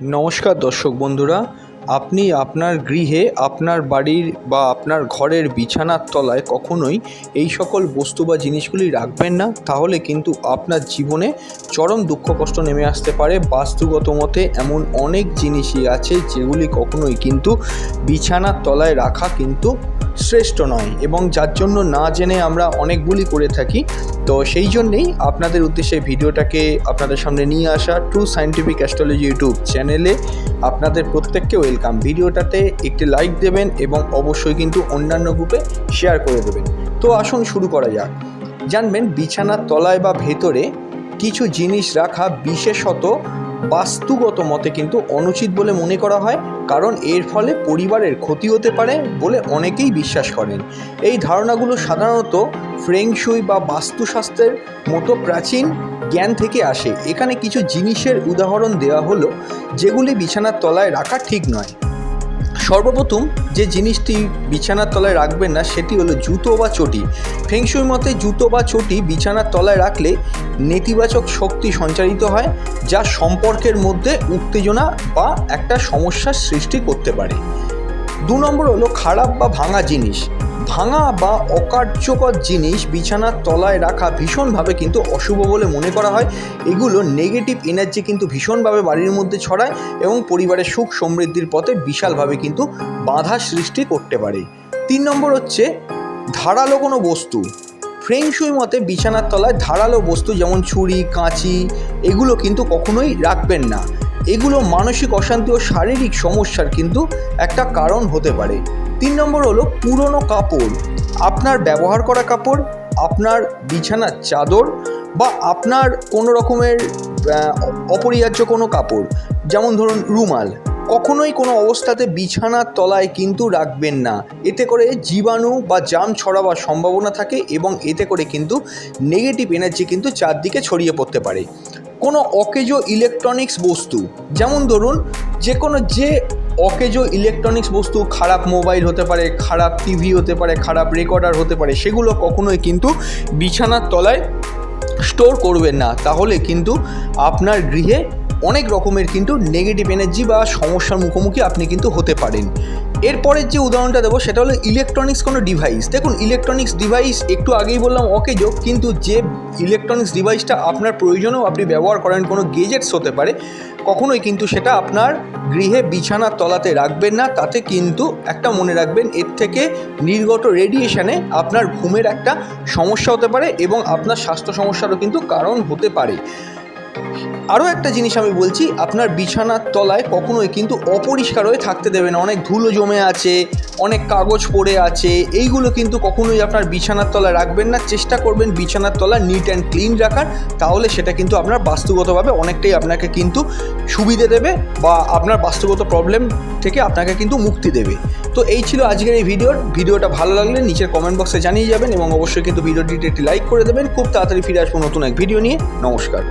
নমস্কার দর্শক বন্ধুরা, আপনি আপনার গৃহে, আপনার বাড়ির বা আপনার ঘরের বিছানার তলায় কখনোই এই সকল বস্তু বা জিনিসগুলি রাখবেন না। তাহলে কিন্তু আপনার জীবনে চরম দুঃখ কষ্ট নেমে আসতে পারে। বাস্তুগত মতে এমন অনেক জিনিসই আছে যেগুলি কখনোই কিন্তু বিছানার তলায় রাখা কিন্তু শ্রেষ্ঠ নয় এবং যার জন্য না জেনে আমরা অনেকগুলি করে থাকি, তো সেই জন্যেই আপনাদের উদ্দেশ্যে ভিডিওটাকে আপনাদের সামনে নিয়ে আসা ট্রু সায়েন্টিফিক অ্যাস্ট্রোলজি ইউটিউব চ্যানেলে আপনাদের প্রত্যেককে ওয়েলকাম ভিডিওটাতে একটি লাইক দেবেন এবং অবশ্যই কিন্তু অন্যান্য গ্রুপে শেয়ার করে দেবেন। তো আসুন শুরু করা যাক। জানবেন, বিছানার তলায় বা ভেতরে কিছু জিনিস রাখা বিশেষত বাস্তুগত মতে কিন্তু অনুচিত বলে মনে করা হয়, কারণ এর ফলে পরিবারের ক্ষতি হতে পারে বলে অনেকেই বিশ্বাস করেন। এই ধারণাগুলো সাধারণত ফ্রেংশুই বা বাস্তুশাস্ত্রের মতো প্রাচীন জ্ঞান থেকে আসে। এখানে কিছু জিনিসের উদাহরণ দেওয়া হলো, যেগুলি বিছানার তলায় রাখা ঠিক নয়। সর্বপ্রথম যে জিনিসটি বিছানার তলায় রাখবেন না, সেটি হলো জুতো বা চটি। ফেংশুই মতে জুতো বা চটি বিছানার তলায় রাখলে নেতিবাচক শক্তি সঞ্চারিত হয়, যা সম্পর্কের মধ্যে উত্তেজনা বা একটা সমস্যার সৃষ্টি করতে পারে। দু নম্বর হলো খারাপ বা ভাঙা জিনিস। ভাঙা বা অকার্যকর জিনিস বিছানার তলায় রাখা ভীষণভাবে কিন্তু অশুভ বলে মনে করা হয়। এগুলো নেগেটিভ এনার্জি কিন্তু ভীষণভাবে বাড়ির মধ্যে ছড়ায় এবং পরিবারের সুখ সমৃদ্ধির পথে বিশালভাবে কিন্তু বাধা সৃষ্টি করতে পারে। তিন নম্বর হচ্ছে ধারালো কোনো বস্তু। ফ্রেংশুই মতে বিছানার তলায় ধারালো বস্তু যেমন ছুরি, কাঁচি এগুলো কিন্তু কখনোই রাখবেন না। এগুলো মানসিক অশান্তি ও শারীরিক সমস্যার কিন্তু একটা কারণ হতে পারে। তিন নম্বর হলো পুরনো কাপড়। আপনার ব্যবহার করা কাপড়, আপনার বিছানার চাদর বা আপনার কোনো রকমের অপরিহার্য কোনো কাপড়, যেমন ধরুন রুমাল। কখনোই কোনো অবস্থাতে বিছানার তলায় কিন্তু রাখবেন না। এতে করে জীবাণু বা জাম ছড়াবার সম্ভাবনা থাকে এবং এতে করে কিন্তু নেগেটিভ এনার্জি কিন্তু চারদিকে ছড়িয়ে পড়তে পারে। কোনো অকেজো ইলেকট্রনিক্স বস্তু, যেমন ধরুন যে কোনো যে অকেজো ইলেকট্রনিক্স বস্তু খারাপ মোবাইল হতে পারে, খারাপ টিভি হতে পারে, খারাপ রেকর্ডার হতে পারে, সেগুলো কখনোই কিন্তু বিছানার তলায় স্টোর করবেন না। তাহলে কিন্তু আপনার গৃহে অনেক রকমের কিন্তু নেগেটিভ এনার্জি বা সমস্যার মুখোমুখি আপনি কিন্তু হতে পারেন। এরপরের যে উদাহরণটা দেবো, সেটা হলো ইলেকট্রনিক্স কোনো ডিভাইস দেখুন ইলেকট্রনিক্স ডিভাইস একটু আগেই বললাম অকেজো, কিন্তু যে ইলেকট্রনিক্স ডিভাইসটা আপনার প্রয়োজনেও আপনি ব্যবহার করেন, কোনো গেজেটস হতে পারে কখনোই কিন্তু সেটা আপনার গৃহে বিছানার তলাতে রাখবেন না, তাতে কিন্তু একটা মনে রাখবেন এর থেকে নির্গত রেডিয়েশানে আপনার ঘুমের একটা সমস্যা হতে পারে এবং আপনার স্বাস্থ্য সমস্যারও কিন্তু কারণ হতে পারে। আরও একটা জিনিস আমি বলছি, আপনার বিছানার তলায় কখনোই কিন্তু অপরিষ্কার হয়ে থাকতে দেবেন না। অনেক ধুলো জমে আছে, অনেক কাগজ পড়ে আছে, এইগুলো কিন্তু কখনোই আপনার বিছানার তলায় রাখবেন না। চেষ্টা করবেন বিছানার তলা নিট অ্যান্ড ক্লিন রাখার, তাহলে সেটা কিন্তু আপনার বাস্তুগতভাবে অনেকটাই আপনাকে কিন্তু সুবিধে দেবে বা আপনার বাস্তুগত প্রবলেম থেকে আপনাকে কিন্তু মুক্তি দেবে। তো এই ছিল আজকের এই ভিডিওর ভিডিওটা ভালো লাগলে নিচের কমেন্ট বক্সে জানিয়ে যাবেন এবং অবশ্যই কিন্তু ভিডিওটিতে একটি লাইক করে দেবেন। খুব তাড়াতাড়ি ফিরে আসব নতুন এক ভিডিও নিয়ে। নমস্কার।